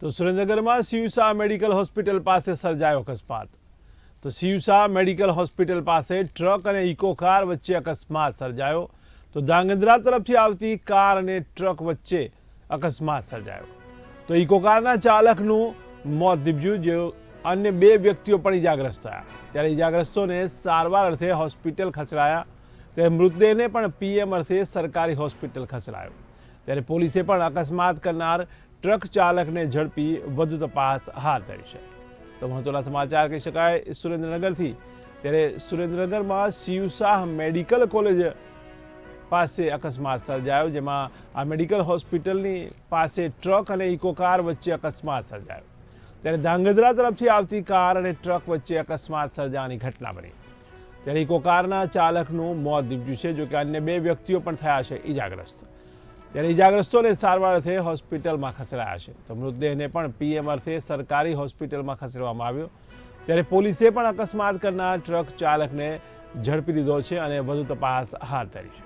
તો સુરેન્દ્રનગરમાં સિયુસા medical hospital પાસે સર્જાયો અકસ્માત. તો સિયુસા મેડિકલ હોસ્પિટલ પાસે ટ્રક અને ઇકો કાર વચ્ચે અકસ્માત સર્જાયો. તો ધાંગધ્રા તરફથી આવતી કાર અને ટ્રક વચ્ચે અકસ્માત સર્જાયો. તો ઇકો કારના ચાલકનું મોત નીપજ્યું જે અન્ય બે વ્યક્તિઓ પણ ઇજાગ્રસ્ત થયા. ત્યારે ઇજાગ્રસ્તોને સારવાર અર્થે હોસ્પિટલ ખસેડાયા. ત્યારે મૃતદેહને પણ પીએમ અર્થે સરકારી હોસ્પિટલ ખસેડાયો. ત્યારે પોલીસે પણ અકસ્માત કરનાર ટ્રક ચાલકને ઝડપી વધુ તપાસ હાથ ધરી છે. તો મહત્વના સમાચાર કહી શકાય, સુરેન્દ્રનગરથી. ત્યારે સુરેન્દ્રનગરમાં સિયુસાહ મેડિકલ કોલેજ પાસે અકસ્માત સર્જાયો, જેમાં આ મેડિકલ હોસ્પિટલની પાસે ટ્રક અને ઇકો કાર વચ્ચે અકસ્માત સર્જાયો. ત્યારે ધાંગધ્રા તરફથી આવતી કાર અને ટ્રક વચ્ચે અકસ્માત સર્જાવાની ઘટના બની. ત્યારે ઇકો કારના ચાલકનું મોત નીપજ્યું છે, જોકે અન્ય બે વ્યક્તિઓ પણ થયા છે ઈજાગ્રસ્ત. ત્યારે ઈજાગ્રસ્તોને સારવાર હોસ્પિટલમાં ખસેડાયા છે. તો મૃતદેહને પણ પીએમ સરકારી હોસ્પિટલમાં ખસેડવામાં આવ્યો. ત્યારે પોલીસે પણ અકસ્માત કરનાર ટ્રક ચાલકને ઝડપી લીધો છે અને વધુ તપાસ હાથ ધરી છે.